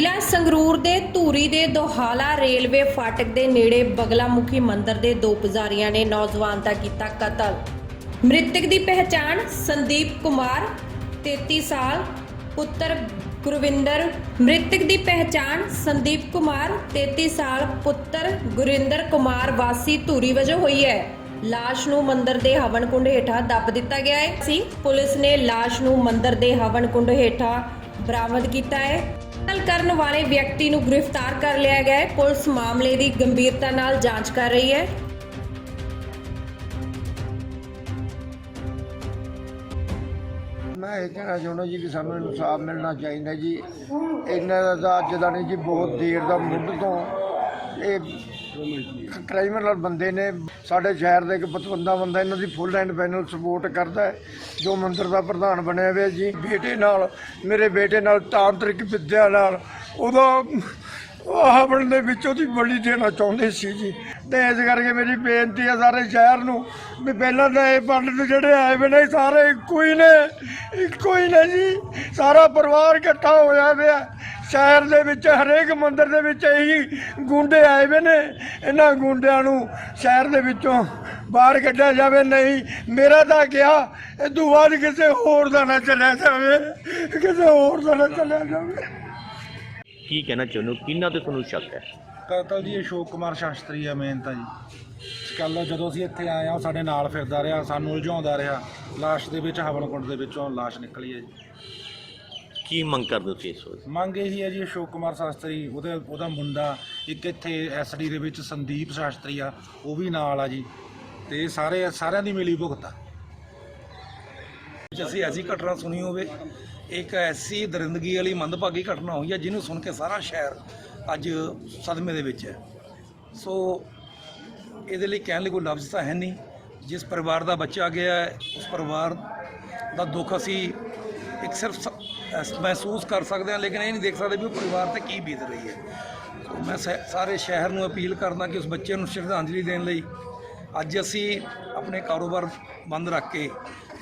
ਜ਼ਿਲ੍ਹਾ ਸੰਗਰੂਰ ਦੇ ਧੂਰੀ ਦੇ ਦੋਹਾਲਾ ਰੇਲਵੇ ਫਾਟਕ ਦੇ ਨੇੜੇ ਬਗਲਾਮੁਖੀ ਮੰਦਿਰ ਦੇ ਦੋ ਪੁਜਾਰੀਆਂ ਨੇ ਨੌਜਵਾਨ ਦਾ ਕੀਤਾ ਕਤਲ। ਮ੍ਰਿਤਕ ਦੀ ਪਹਿਚਾਣ ਸੰਦੀਪ ਕੁਮਾਰ 33 ਸਾਲ, ਪੁੱਤਰ ਗੁਰਵਿੰਦਰ। ਮ੍ਰਿਤਕ ਦੀ ਪਹਿਚਾਣ ਸੰਦੀਪ ਕੁਮਾਰ 33 ਸਾਲ, ਪੁੱਤਰ ਗੁਰਿੰਦਰ ਕੁਮਾਰ ਵਾਸੀ ਧੂਰੀ ਵਜੋਂ ਹੋਈ ਹੈ। ਲਾਸ਼ ਨੂੰ ਮੰਦਰ ਦੇ ਹਵਨ ਕੁੰਡ ਹੇਠਾਂ ਦੱਬ ਦਿੱਤਾ ਗਿਆ ਹੈ। ਸੀ ਪੁਲਿਸ ਨੇ ਲਾਸ਼ ਨੂੰ ਮੰਦਰ ਦੇ ਹਵਨ ਕੁੰਡ ਹੇਠਾਂ ਬਰਾਮਦ ਕੀਤਾ ਹੈ। ਕਤਲ ਕਰਨ ਵਾਲੇ ਵਿਅਕਤੀ ਨੂੰ ਗ੍ਰਿਫਤਾਰ ਕਰ ਲਿਆ ਗਿਆ ਹੈ। ਪੁਲਿਸ ਮਾਮਲੇ ਦੀ ਗੰਭੀਰਤਾ ਨਾਲ ਜਾਂਚ ਕਰ ਰਹੀ ਹੈ। ਮੈਂ ਇਹ ਕਹਿਣਾ ਚਾਹੁੰਦਾ ਜੀ ਕਿ ਸਾਨੂੰ ਇਨਸਾਫ ਮਿਲਣਾ ਚਾਹੀਦਾ ਜੀ। ਇਹਨਾਂ ਦਾ ਅੱਜ ਦਾ ਨਹੀਂ ਜੀ, ਬਹੁਤ ਦੇਰ ਦਾ ਮੁੱਢ ਤੋਂ ਇਹ ਕ੍ਰਾਈਮੀਨਲ ਬੰਦੇ ਨੇ, ਸਾਡੇ ਸ਼ਹਿਰ ਦੇ ਇੱਕ ਪਤਵੰਦਾ ਬੰਦਾ ਇਹਨਾਂ ਦੀ ਫੁੱਲ ਐਂਡ ਫਾਈਨਲ ਸਪੋਰਟ ਕਰਦਾ ਹੈ, ਜੋ ਮੰਦਰ ਦਾ ਪ੍ਰਧਾਨ ਬਣਿਆ ਹੋਇਆ ਜੀ। ਬੇਟੇ ਨਾਲ, ਮੇਰੇ ਬੇਟੇ ਨਾਲ ਤਾਂਤਰਿਕ ਵਿੱਦਿਆ ਨਾਲ, ਉਹਦਾ ਹਵਨ ਦੇ ਵਿੱਚ ਉਹਦੀ ਬਲੀ ਦੇਣਾ ਚਾਹੁੰਦੇ ਸੀ ਜੀ। ਤੇ ਇਸ ਕਰਕੇ ਮੇਰੀ ਬੇਨਤੀ ਹੈ ਸਾਰੇ ਸ਼ਹਿਰ ਨੂੰ ਵੀ ਪਹਿਲਾਂ ਤਾਂ ਇਹ ਪੰਡਤ ਜਿਹੜੇ ਆਏ ਵੇ ਨੇ, ਸਾਰੇ ਇੱਕੋ ਹੀ ਨੇ, ਇੱਕੋ ਹੀ ਨੇ ਜੀ। ਸਾਰਾ ਪਰਿਵਾਰ ਇਕੱਠਾ ਹੋਇਆ ਪਿਆ ਸ਼ਹਿਰ ਦੇ ਵਿੱਚ ਹਰੇਕ ਮੰਦਿਰ ਦੇ ਵਿੱਚ ਇਹੀ ਗੁੰਡੇ ਆਏ ਵੇ ਨੇ। ਇਹਨਾਂ ਗੁੰਡਿਆਂ ਨੂੰ ਸ਼ਹਿਰ ਦੇ ਵਿੱਚੋਂ ਬਾਹਰ ਕੱਢਿਆ ਜਾਵੇ। ਨਹੀਂ ਮੇਰਾ ਤਾਂ ਕਿਹਾ ਇਹ ਤੋਂ ਬਾਅਦ ਕਿਸੇ ਹੋਰ ਦਾ ਨਾ ਚੱਲਿਆ ਜਾਵੇ। ਕਿਸੇ ਹੋਰ ਦਾ ਨਾ ਚੱਲਿਆ ਜਾਵੇ। ਕੀ ਕਹਿਣਾ ਚਾਹੁੰਦੇ ਹੋ? ਕਿੰਨਾ ਤੇ ਤੁਹਾਨੂੰ ਸ਼ੱਕ ਹੈ? ਕਤਲ ਜੀ ਅਸ਼ੋਕ ਕੁਮਾਰ ਸ਼ਾਸਤਰੀ ਆ ਮੇਨ ਤਾਂ ਜੀ। ਕੱਲ ਜਦੋਂ ਅਸੀਂ ਇੱਥੇ ਆਏ ਆ ਉਹ ਸਾਡੇ ਨਾਲ ਫਿਰਦਾ ਰਿਹਾ ਸਾਨੂੰ ਉਲਝਾਉਂਦਾ ਰਿਹਾ। ਲਾਸ਼ ਦੇ ਵਿੱਚ ਹਵਨਕੁੰਡ ਦੇ ਵਿੱਚੋਂ ਲਾਸ਼ ਨਿਕਲੀ ਹੈ ਜੀ। ਕੀ ਮੰਗ ਕਰਦੇ ਹੋ ਤੁਸੀਂ ਇਸ ਵਕਤ ਮੰਗ ਇਹੀ ਹੈ ਜੀ ਅਸ਼ੋਕ ਕੁਮਾਰ ਸ਼ਾਸਤਰੀ ਉਹਦੇ ਉਹਦਾ ਮੁੰਡਾ ਇੱਕ ਇੱਥੇ ਐਸਡੀ ਦੇ ਵਿੱਚ ਸੰਦੀਪ ਸ਼ਾਸਤਰੀ ਆ ਉਹ ਵੀ ਨਾਲ ਆ ਜੀ। ਤੇ ਸਾਰੇ ਸਾਰਿਆਂ ਦੀ ਮਿਲੀ ਭੁਗਤ ਆ। ਅਸੀਂ ਐਸੀ ਘਟਨਾ ਸੁਣੀ ਹੋਵੇ ਇੱਕ ਐਸੀ ਦਰਿੰਦਗੀ ਵਾਲੀ ਮੰਦਭਾਗੀ ਘਟਨਾ ਹੋਈ ਹੈ ਜਿਹਨੂੰ ਸੁਣ ਕੇ ਸਾਰਾ ਸ਼ਹਿਰ ਅੱਜ ਸਦਮੇ ਦੇ ਵਿੱਚ ਹੈ। ਸੋ ਇਹਦੇ ਲਈ ਕਹਿਣ ਲਈ ਕੋਈ ਲਫ਼ਜ਼ ਤਾਂ ਹੈ ਨਹੀਂ। ਜਿਸ ਪਰਿਵਾਰ ਦਾ ਬੱਚਾ ਗਿਆ ਹੈ ਉਸ ਪਰਿਵਾਰ ਦਾ ਦੁੱਖ ਅਸੀਂ ਇੱਕ ਸਿਰਫ ਸ- ਮਹਿਸੂਸ ਕਰ ਸਕਦੇ ਹਾਂ, ਲੇਕਿਨ ਇਹ ਨਹੀਂ ਦੇਖ ਸਕਦੇ ਵੀ ਉਹ ਪਰਿਵਾਰ ਤੇ ਕੀ ਬੀਤ ਰਹੀ ਹੈ। ਮੈਂ ਸੈ- ਸਾਰੇ ਸ਼ਹਿਰ ਨੂੰ ਅਪੀਲ ਕਰਦਾ ਕਿ ਉਸ ਬੱਚੇ ਨੂੰ ਸ਼ਰਧਾਂਜਲੀ ਦੇਣ ਲਈ ਅੱਜ ਅਸੀਂ ਆਪਣੇ ਕਾਰੋਬਾਰ ਬੰਦ ਰੱਖ ਕੇ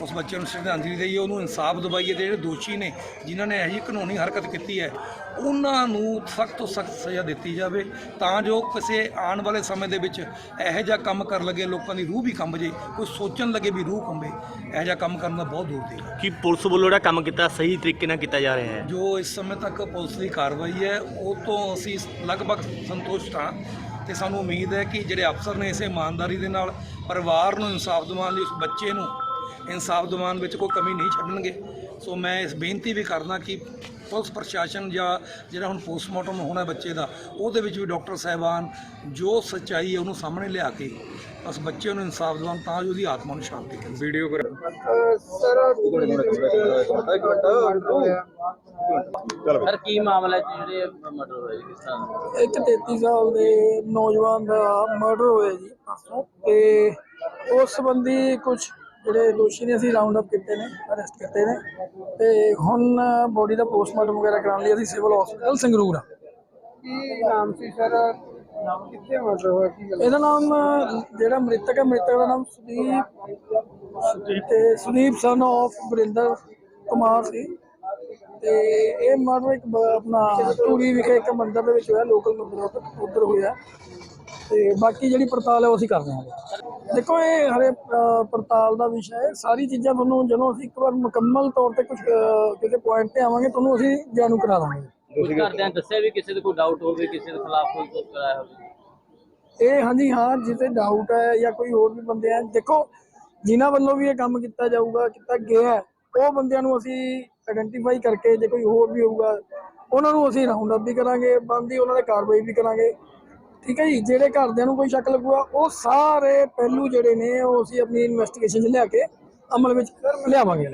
ਉਸ ਬੱਚੇ ਨੂੰ ਸ਼ਰਧਾਂਜਲੀ ਦੇਈਏ ਉਹਨੂੰ ਇਨਸਾਫ ਦਿਵਾਈਏ ਤੇ ਜਿਹੜੇ ਦੋਸ਼ੀ ਨੇ ਜਿਨ੍ਹਾਂ ਨੇ ਇਹੋ ਜਿਹੀ ਕਾਨੂੰਨੀ ਹਰਕਤ ਕੀਤੀ ਹੈ ਉਹਨਾਂ ਨੂੰ ਸਖਤ ਤੋਂ ਸਖਤ ਸਜ਼ਾ ਦਿੱਤੀ ਜਾਵੇ ਤਾਂ ਜੋ ਕਿਸੇ ਆਉਣ ਵਾਲੇ ਸਮੇਂ ਦੇ ਵਿੱਚ ਇਹੋ ਜਿਹਾ ਕੰਮ ਕਰਨ ਲੱਗੇ ਲੋਕਾਂ ਦੀ ਰੂਹ ਵੀ ਕੰਬ ਜੇ ਕੋਈ ਸੋਚਣ ਲੱਗੇ ਵੀ ਰੂਹ ਕੰਬੇ ਇਹੋ ਜਿਹਾ ਕੰਮ ਕਰਨ ਦਾ ਬਹੁਤ ਦੂਰ ਦੀ ਗੱਲ ਹੈ। ਕੀ ਪੁਲਿਸ ਵੱਲੋਂ ਜਿਹੜਾ ਕੰਮ ਕੀਤਾ ਸਹੀ ਤਰੀਕੇ ਨਾਲ ਕੀਤਾ ਜਾ ਰਿਹਾ ਹੈ ਜੋ ਇਸ ਸਮੇਂ ਤੱਕ ਪੁਲਿਸ ਦੀ ਕਾਰਵਾਈ ਹੈ ਉਹ ਤੋਂ ਅਸੀਂ ਲਗਭਗ ਸੰਤੁਸ਼ਟ ਹਾਂ ਤੇ ਸਾਨੂੰ ਉਮੀਦ ਹੈ ਕਿ ਜਿਹੜੇ ਅਫਸਰ ਨੇ ਇਸੇ ਇਮਾਨਦਾਰੀ ਦੇ ਨਾਲ ਪਰਿਵਾਰ ਨੂੰ ਇਨਸਾਫ ਦਿਵਾਉਣ ਲਈ ਉਸ ਬੱਚੇ ਨੂੰ ਇਨਸਾਫ ਦਿਵਾਉਣ ਵਿੱਚ ਕੋਈ ਕਮੀ ਨਹੀਂ ਛੱਡਣਗੇ। ਸੋ ਮੈਂ ਇਸ ਬੇਨਤੀ ਵੀ ਕਰਦਾ ਕਿ ਪੁਲਿਸ ਪ੍ਰਸ਼ਾਸਨ ਜਾਂ ਜਿਹੜਾ ਹੁਣ ਪੋਸਟਮਾਰਟਮ ਹੋਣਾ ਬੱਚੇ ਦਾ ਉਹਦੇ ਵਿੱਚ ਵੀ ਡਾਕਟਰ ਸਾਹਿਬਾਨ ਜੋ ਸੱਚਾਈ ਹੈ ਉਹਨੂੰ ਸਾਹਮਣੇ ਲਿਆ ਕੇ ਉਸ ਬੱਚੇ ਨੂੰ ਇਨਸਾਫ ਦਿਵਾਉਣ ਤਾਂ ਜੋ ਉਹਦੀ ਆਤਮਾ ਨੂੰ ਸ਼ਾਂਤੀ ਮਿਲੇ। ਵੀਡੀਓ ਸਰ ਕੀ ਮਾਮਲਾ ਜਿਹੜੇ ਮਰਡਰ ਹੋਏ ਜੀ ਕਿਸ ਤਰ੍ਹਾਂ ਦਾ? ਇੱਕ 33 ਸਾਲ ਦੇ ਨੌਜਵਾਨ ਦਾ ਮਰਡਰ ਹੋਇਆ ਜੀ ਤੇ ਉਸ ਸੰਬੰਧੀ ਕੁਝ ਜਿਹੜੇ ਦੋਸ਼ੀ ਨੇ ਅਸੀਂ ਰਾਉਂਡ ਅਪ ਕੀਤੇ ਨੇ ਅਰੈਸਟ ਕੀਤੇ ਨੇ। ਤੇ ਹੁਣ ਬੋਡੀ ਦਾ ਪੋਸਟਮਾਰਟਮ ਵਗੈਰਾ ਕਰਾਉਣ ਲਈ ਅਸੀਂ ਸਿਵਲ ਹਸਪੀਟਲ ਸੰਗਰੂਰ ਆ। ਕੀ ਨਾਮ ਸੀ ਸਰ? ਕਿੱਥੇ ਮਰਡਰ ਹੋਇਆ? ਕੀ ਗੱਲ? ਇਹਦਾ ਨਾਮ ਜਿਹੜਾ ਮ੍ਰਿਤਕ ਹੈ ਮ੍ਰਿਤਕ ਦਾ ਨਾਮ ਸੁਦੀਪ ਤੇ ਸੁਦੀਪ ਸਨ of ਗੁਰਿੰਦਰ ਕੁਮਾਰ ਸੀ। ਤੇ ਇਹ ਮਰਡਰ ਇੱਕ ਆਪਣਾ ਧੂਰੀ ਵਿਖੇ ਇੱਕ ਮੰਦਿਰ ਦੇ ਵਿੱਚ ਹੋਇਆ ਲੋਕਲ ਮੰਦਿਰ ਉੱਧਰ- ਉੱਧਰ ਹੋਇਆ। ਤੇ ਬਾਕੀ ਜਿਹੜੀ ਪੜਤਾਲ ਹੈ ਉਹ ਅਸੀਂ ਕਰਦੇ ਹਾਂ। ਦੇਖੋ ਇਹ ਹਰੇ ਪੜਤਾਲ ਦਾ ਵਿਸ਼ਾ ਹੈ। ਸਾਰੀ ਚੀਜ਼ਾਂ ਤੁਹਾਨੂੰ ਜਦੋਂ ਅਸੀਂ ਇੱਕ ਵਾਰ ਮੁਕੰਮਲ ਤੌਰ ਤੇ ਕੁਝ ਕਿਸੇ ਪੁਆਇੰਟ ਤੇ ਆਵਾਂਗੇ ਤੁਹਾਨੂੰ ਅਸੀਂ ਜਾਣੂ ਕਰਾ ਦਾਂਗੇ। ਕੁਝ ਘਰਦਿਆਂ ਦੱਸਿਆ ਵੀ ਕਿਸੇ ਦੇ ਕੋਈ ਡਾਊਟ ਹੋਵੇ ਕਿਸੇ ਦੇ ਖਿਲਾਫ ਕੋਈ ਕੁਝ ਕਰਾਇਆ ਹੋਵੇ। ਇਹ ਹਾਂਜੀ ਹਾਂ ਜਿੱਤੇ ਡਾਊਟ ਹੈ ਜਾਂ ਕੋਈ ਹੋਰ ਵੀ ਬੰਦੇ ਆ ਦੇਖੋ ਜਿਨ੍ਹਾਂ ਵੱਲੋਂ ਵੀ ਇਹ ਕੰਮ ਕੀਤਾ ਜਾਊਗਾ ਕੀਤਾ ਗਿਆ ਉਹ ਬੰਦਿਆਂ ਨੂੰ ਅਸੀਂ ਆਇਡੈਂਟੀਫਾਈ ਕਰਕੇ ਜੇ ਕੋਈ ਹੋਰ ਵੀ ਹੋਊਗਾ ਉਹਨਾਂ ਨੂੰ ਅਸੀਂ ਰਾਉਂਡ ਅਪ ਵੀ ਕਰਾਂਗੇ ਬੰਦੀ ਉਹਨਾਂ ਦੇ ਕਾਰਵਾਈ ਵੀ ਕਰਾਂਗੇ। ਠੀਕ ਹੈ ਜੀ, ਜਿਹੜੇ ਘਰਦਿਆਂ ਨੂੰ ਕੋਈ ਸ਼ੱਕ ਲੱਗੂਗਾ, ਉਹ ਸਾਰੇ ਪਹਿਲੂ ਜਿਹੜੇ ਨੇ, ਉਹ ਅਸੀਂ ਆਪਣੀ ਇਨਵੈਸਟੀਗੇਸ਼ਨ 'ਚ ਲਿਆ ਕੇ ਅਮਲ ਵਿੱਚ ਲਿਆਵਾਂਗੇ।